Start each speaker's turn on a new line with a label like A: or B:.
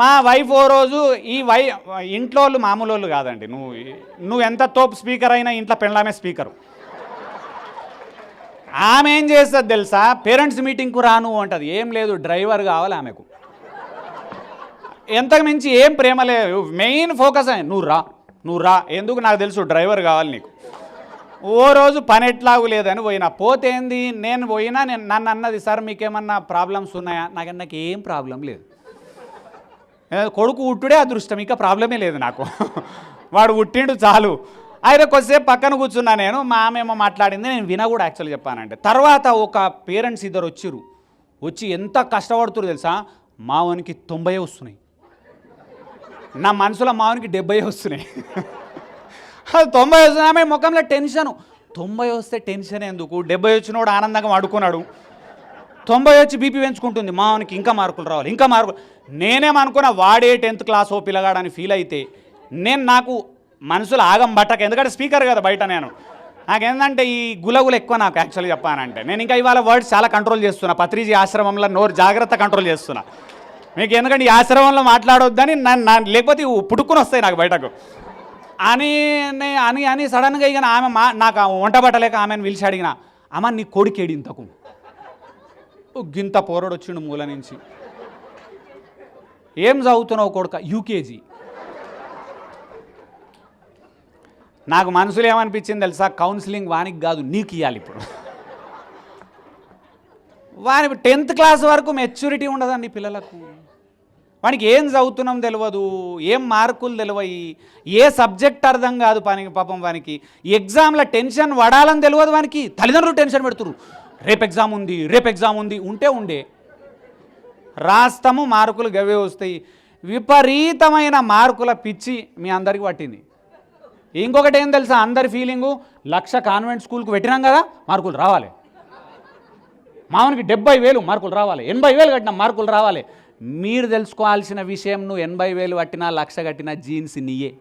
A: మా వైఫ్ ఓ రోజు ఈ వై ఇంట్లో వాళ్ళు మామూలు వాళ్ళు కాదండి. నువ్వు నువ్వు ఎంత తోపు స్పీకర్ అయినా ఇంట్లో పెళ్ళామే స్పీకరు. ఆమె ఏం చేస్తుంది తెలుసా? పేరెంట్స్ మీటింగ్కు రాను అంటది. ఏం లేదు డ్రైవర్ కావాలి ఆమెకు. ఎంతకు మించి ఏం ప్రేమ లేదు. మెయిన్ ఫోకస్ అయ్యి నువ్వు రా నువ్వు రా. ఎందుకు? నాకు తెలుసు డ్రైవర్ కావాలి నీకు. ఓ రోజు పని ఎట్లాగు లేదని పోయినా. పోతే ఏంది? నేను పోయినా నేను నన్ను అన్నది సార్ మీకేమన్నా ప్రాబ్లమ్స్ ఉన్నాయా? నాకు నాకు ఏం ప్రాబ్లం లేదు. కొడుకు ఉట్టుడే అదృష్టం ఇంకా ప్రాబ్లమే లేదు నాకు. వాడు ఉట్టిండు చాలు. ఆయన కొద్దిసేపు పక్కన కూర్చున్నా నేను మా ఆమె ఏమో మాట్లాడింది నేను విన కూడా యాక్చువల్ చెప్పానంటే. తర్వాత ఒక పేరెంట్స్ ఇద్దరు వచ్చిరు వచ్చి ఎంత కష్టపడుతురు తెలుసా? మావనికి తొంభై వస్తున్నాయి. నా మనసులో మావనికి డెబ్బై వస్తున్నాయి. అది తొంభై వస్తున్నాయి ఆమె ముఖంలో టెన్షన్. తొంభై వస్తే టెన్షన్ ఎందుకు? డెబ్బై వచ్చినోడు ఆనందంగా వాడుకున్నాడు. తొంభై వచ్చి బీపీ పెంచుకుంటుంది. మావనికి ఇంకా మార్కులు రావాలి. ఇంకా మార్కులు నేనేమనుకున్నా వాడే టెన్త్ క్లాస్ ఓ పిల్లగాడని ఫీల్ అయితే నేను నాకు మనసులో ఆగం బట్టక ఎందుకంటే స్పీకర్ కదా బయట నేను. నాకేంటంటే ఈ గులగులు ఎక్కువ నాకు యాక్చువల్గా చెప్పానంటే. నేను ఇంకా ఇవాళ వర్డ్స్ చాలా కంట్రోల్ చేస్తున్నా. పత్రిజీ ఆశ్రమంలో నోరు జాగ్రత్త కంట్రోల్ చేస్తున్నా. మీకు ఎందుకంటే ఈ ఆశ్రమంలో మాట్లాడొద్దని నన్ను నా- లేకపోతే పుట్టుకుని వస్తాయి నాకు బయటకు. అని నే- అని అని సడన్గా ఇక ఆమె మా నాకు ఆ వంట పట్టలేక ఆమెను పిలిచి అడిగిన అమ్మ నీ కొడుకేడి ఇంతకు? గింత పోరడు వచ్చిండు మూల నుంచి. ఏం చదువుతున్నావు కొడుక? యూకేజీ నాకు మనసులో ఏమనిపించింది తెలుసా? కౌన్సిలింగ్ వానికి కాదు నీకు ఇవ్వాలి ఇప్పుడు. వాని టెన్త్ క్లాస్ వరకు మెచ్యూరిటీ ఉండదండి పిల్లలకు. వానికి ఏం చదువుతున్నాం తెలియదు ఏం మార్కులు తెలివయి ఏ సబ్జెక్ట్ అర్థం కాదు పనికి పాపం వానికి. ఎగ్జామ్లో టెన్షన్ పడాలని తెలియదు వానికి. తల్లిదండ్రులు టెన్షన్ పెడుతున్నారు రేపు ఎగ్జామ్ ఉంది రేపు ఎగ్జామ్ ఉంది ఉంటే ఉండే. రాస్తాము మార్కులు గవే వస్తాయి. విపరీతమైన మార్కుల పిచ్చి మీ అందరికి పట్టింది. ఇంకొకటి ఏం తెలుసా? అందరి ఫీలింగు లక్ష కాన్వెంట్ స్కూల్కి పెట్టినాం కదా మార్కులు రావాలి. మామూలుకి డెబ్బై వేలు మార్కులు రావాలి. ఎనభై వేలు కట్టిన మార్కులు రావాలి. మీరు తెలుసుకోవాల్సిన విషయం నువ్వు ఎనభై వేలు కట్టినా లక్ష కట్టినా జీన్స్ నీయే.